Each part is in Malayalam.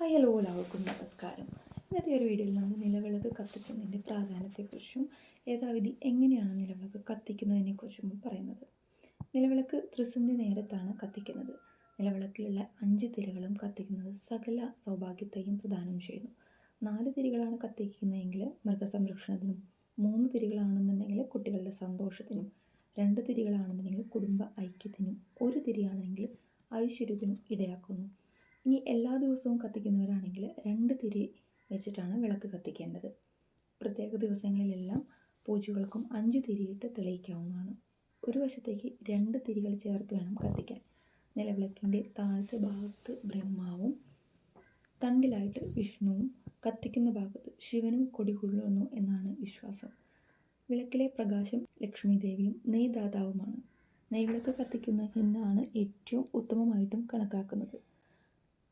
ഹലോ എല്ലാവർക്കും നമസ്കാരം. ഇന്നത്തെ ഒരു വീഡിയോയിൽ നമ്മൾ നിലവിളക്ക് കത്തിക്കുന്നതിന്റെ പ്രാധാന്യത്തെക്കുറിച്ചും യഥാവിധി എങ്ങനെയാണ് നിലവിളക്ക് കത്തിക്കുന്നതിനെക്കുറിച്ചും പറയുന്നത്. നിലവിളക്ക് ത്രിസന്ധി നേരത്താണ് കത്തിക്കുന്നത്. നിലവിളക്കിലുള്ള അഞ്ച് തിരികളും കത്തിക്കുന്നത് സകല സൗഭാഗ്യത്തെയും പ്രദാനം ചെയ്യുന്നു. നാല് തിരികളാണ് കത്തിക്കുന്നതെങ്കിൽ മൃഗസംരക്ഷണത്തിനും മൂന്ന് തിരികളാണെന്നുണ്ടെങ്കിൽ കുട്ടികളുടെ സന്തോഷത്തിനും രണ്ട് തിരികളാണെന്നുണ്ടെങ്കിൽ കുടുംബ ഐക്യത്തിനും ഒരു തിരിയാണെങ്കിൽ ഐശ്വര്യത്തിനും ഇടയാക്കുന്നു. എല്ലാ ദിവസവും കത്തിക്കുന്നവരാണെങ്കിൽ രണ്ട് തിരി വെച്ചിട്ടാണ് വിളക്ക് കത്തിക്കേണ്ടത്. പ്രത്യേക ദിവസങ്ങളിലെല്ലാം പൂജകൾക്കും അഞ്ച് തിരിയിട്ട് തെളിയിക്കാവുന്നതാണ്. ഒരു വശത്തേക്ക് രണ്ട് തിരികൾ ചേർത്ത് വേണം കത്തിക്കാൻ. നിലവിളക്കിന്റെ താഴത്തെ ഭാഗത്ത് ബ്രഹ്മാവും തണ്ടിലായിട്ട് വിഷ്ണുവും കത്തിക്കുന്ന ഭാഗത്ത് ശിവനും കൊടികൊള്ളുന്നു എന്നാണ് വിശ്വാസം. വിളക്കിലെ പ്രകാശം ലക്ഷ്മി ദേവിയും നെയ്ദാതാവുമാണ്. നെയ്വിളക്ക് കത്തിക്കുന്നതിനാണ് ഏറ്റവും ഉത്തമമായിട്ടും കണക്കാക്കുന്നത്.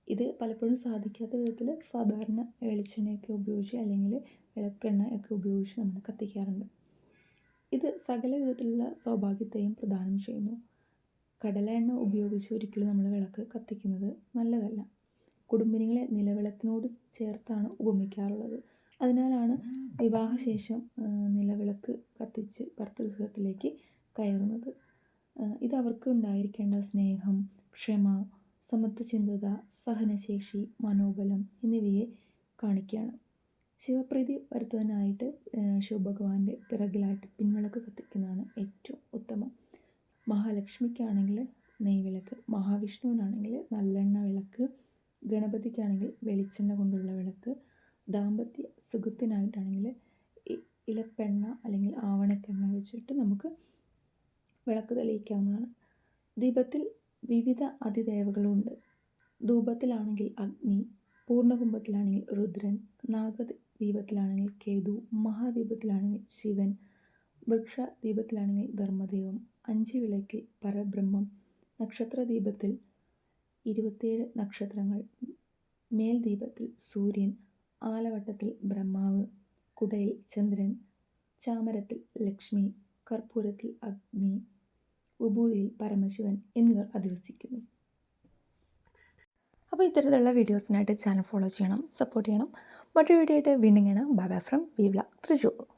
ഇത് പലപ്പോഴും സാധിക്കാത്ത വിധത്തിൽ സാധാരണ വെളിച്ചെണ്ണയൊക്കെ ഉപയോഗിച്ച് അല്ലെങ്കിൽ വിളക്കെണ്ണ ഒക്കെ ഉപയോഗിച്ച് നമ്മൾ കത്തിക്കാറുണ്ട്. ഇത് സകല വിധത്തിലുള്ള സൗഭാഗ്യത്തെയും പ്രദാനം ചെയ്യുന്നു. കടല എണ്ണ ഉപയോഗിച്ച് ഒരിക്കലും നമ്മൾ വിളക്ക് കത്തിക്കുന്നത് നല്ലതല്ല. കുടുംബിനികളെ നിലവിളക്കിനോട് ചേർത്താണ് ഉപമിക്കാറുള്ളത്. അതിനാലാണ് വിവാഹശേഷം നിലവിളക്ക് കത്തിച്ച് ഭർത്തൃഗൃഹത്തിലേക്ക് കയറുന്നത്. ഇത് അവർക്ക് ഉണ്ടായിരിക്കേണ്ട സ്നേഹം ക്ഷമ സമത്വചിന്തത സഹനശേഷി മനോബലം എന്നിവയെ കാണിക്കുകയാണ് ശിവപ്രീതി വരുത്തുവാനായിട്ട് ശിവഭഗവാന്റെ പിറകിലായിട്ട് പിൻവിളക്ക് കത്തിക്കുന്നതാണ് ഏറ്റവും ഉത്തമം. മഹാലക്ഷ്മിക്കാണെങ്കിൽ നെയ്വിളക്ക് മഹാവിഷ്ണുവിനാണെങ്കിൽ നല്ലെണ്ണ വിളക്ക് ഗണപതിക്കാണെങ്കിൽ വെളിച്ചെണ്ണ കൊണ്ടുള്ള വിളക്ക് ദാമ്പത്യ സുഖത്തിനായിട്ടാണെങ്കിൽ ഇലപ്പെണ്ണ അല്ലെങ്കിൽ ആവണക്കെണ്ണ വെച്ചിട്ട് നമുക്ക് വിളക്ക് തെളിയിക്കാവുന്നതാണ്. ദീപത്തിൽ വിവിധ അതിദേവകളുണ്ട്. ധൂപത്തിലാണെങ്കിൽ അഗ്നി പൂർണകുംഭത്തിലാണെങ്കിൽ രുദ്രൻ നാഗദീപത്തിലാണെങ്കിൽ കേതു മഹാദീപത്തിലാണെങ്കിൽ ശിവൻ വൃക്ഷദീപത്തിലാണെങ്കിൽ ധർമ്മദേവം അഞ്ച് വിളക്കിൽ പരബ്രഹ്മം നക്ഷത്രദീപത്തിൽ ഇരുപത്തിയേഴ് നക്ഷത്രങ്ങൾ മേൽദീപത്തിൽ സൂര്യൻ ആലവട്ടത്തിൽ ബ്രഹ്മാവ് കുടയിൽ ചന്ദ്രൻ ചാമരത്തിൽ ലക്ഷ്മി കർപ്പൂരത്തിൽ അഗ്നി വിഭൂതിയിൽ പരമശിവൻ എന്നിവർ അധിവസിക്കുന്നു. അപ്പോൾ ഇത്തരത്തിലുള്ള വീഡിയോസിനായിട്ട് ചാനൽ ഫോളോ ചെയ്യണം സപ്പോർട്ട് ചെയ്യണം. മറ്റൊരു വീഡിയോ ആയിട്ട് വീണ്ടും കാണാം. ബൈ ബൈ ഫ്രം വിവ്ല തൃശ്ശൂർ